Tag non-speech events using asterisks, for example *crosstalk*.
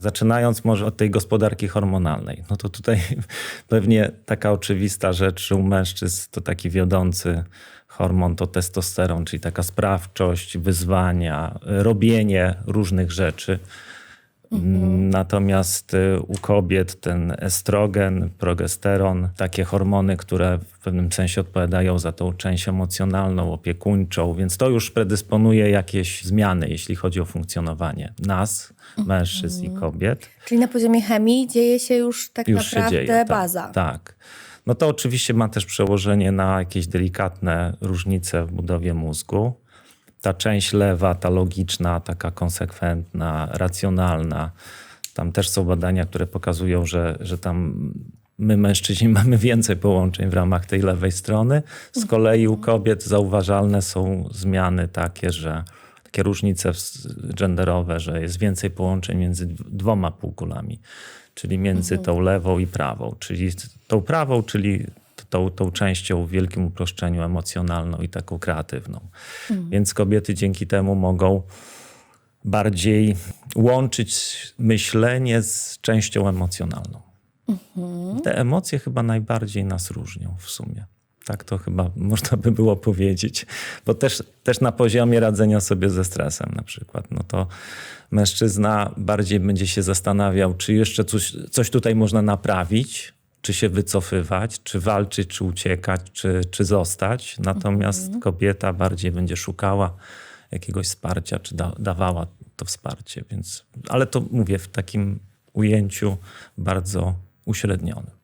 Zaczynając może od tej gospodarki hormonalnej, no to tutaj *laughs* pewnie taka oczywista rzecz, u mężczyzn to taki wiodący hormon to testosteron, czyli taka sprawczość, wyzwania, robienie różnych rzeczy. Natomiast y, u kobiet ten estrogen, progesteron, takie hormony, które w pewnym sensie odpowiadają za tą część emocjonalną, opiekuńczą, więc to już predysponuje jakieś zmiany, jeśli chodzi o funkcjonowanie nas, mężczyzn i kobiet. Czyli na poziomie chemii dzieje się już tak Już naprawdę dzieje. Tak, baza. Tak. No to oczywiście ma też przełożenie na jakieś delikatne różnice w budowie mózgu. Ta część lewa, ta logiczna, taka konsekwentna, racjonalna. Tam też są badania, które pokazują, że, że tam my mężczyźni *laughs* mamy więcej połączeń w ramach tej lewej strony. Z kolei u kobiet zauważalne są zmiany takie, że takie różnice genderowe, że jest więcej połączeń między dwoma półkulami, czyli między tą lewą i prawą, czyli tą prawą, czyli tą, tą częścią w wielkim uproszczeniu emocjonalną i taką kreatywną. Więc kobiety dzięki temu mogą bardziej łączyć myślenie z częścią emocjonalną. Te emocje chyba najbardziej nas różnią w sumie. Tak to chyba *laughs* można by było powiedzieć. Bo też, też na poziomie radzenia sobie ze stresem na przykład, no to mężczyzna bardziej będzie się zastanawiał, czy jeszcze coś, coś tutaj można naprawić, czy się wycofywać, czy walczyć, czy uciekać, czy, czy zostać. Natomiast kobieta bardziej będzie szukała jakiegoś wsparcia, czy da, dawała to wsparcie. Więc, ale to mówię w takim ujęciu bardzo uśrednionym.